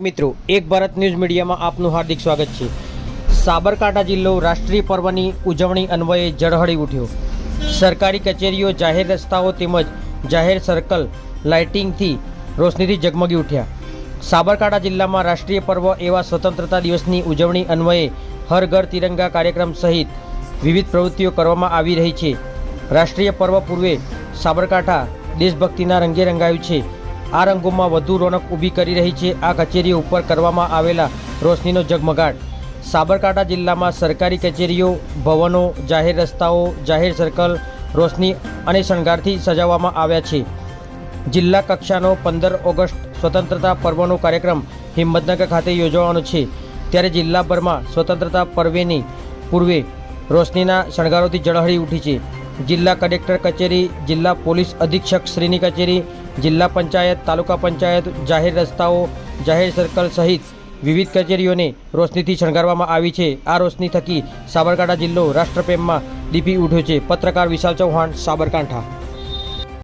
મિત્રો, એક ભારત ન્યૂઝ મીડિયામાં આપનું હાર્દિક સ્વાગત છે. સાબરકાંઠા જિલ્લો રાષ્ટ્રીય પર્વની ઉજવણી અન્વયે ઝળહળી ઉઠ્યો. સરકારી કચેરીઓ, જાહેર રસ્તાઓ તેમજ જાહેર સર્કલ લાઇટિંગથી રોશનીથી ઝગમગી ઉઠ્યા. સાબરકાંઠા જિલ્લામાં રાષ્ટ્રીય પર્વ એવા સ્વતંત્રતા દિવસની ઉજવણી અન્વયે હર ઘર તિરંગા કાર્યક્રમ સહિત વિવિધ પ્રવૃત્તિઓ કરવામાં આવી રહી છે. રાષ્ટ્રીય પર્વ પૂર્વે સાબરકાંઠા દેશભક્તિના રંગે રંગાયું છે. આ રંગોમાં વધુ રોનક ઊભી કરી રહી છે. આ કચેરી ઉપર કરવામાં આવેલા રોશનીનો ઝગમગાટ. સાબરકાંઠા જિલ્લામાં સરકારી કચેરીઓ, ભવનો, જાહેર રસ્તાઓ, જાહેર સર્કલ, રોશની અને શણગારથી સજાવવામાં આવ્યા છે. જિલ્લા કક્ષાનો પંદર ઓગસ્ટ સ્વતંત્રતા પર્વનો કાર્યક્રમ હિંમતનગર ખાતે યોજવાનો છે. ત્યારે જિલ્લાભરમાં સ્વતંત્રતા પર્વેની પૂર્વે રોશનીના શણગારોથી ઝળહળી ઉઠી છે. જિલ્લા કલેક્ટર કચેરી, જિલ્લા પોલીસ અધિક્ષક શ્રીની કચેરી જિલ્લા પંચાયત, તાલુકા પંચાયત, જાહેર રસ્તાઓ, જાહેર સર્કલ સહિત વિવિધ કચેરીઓને રોશનીથી શણગારવામાં આવી છે. આ રોશની થકી સાબરકાંઠા જિલ્લો રાષ્ટ્રપ્રેમમાં દીપી ઉઠ્યો છે. પત્રકાર વિશાલ ચૌહાણ, સાબરકાંઠા.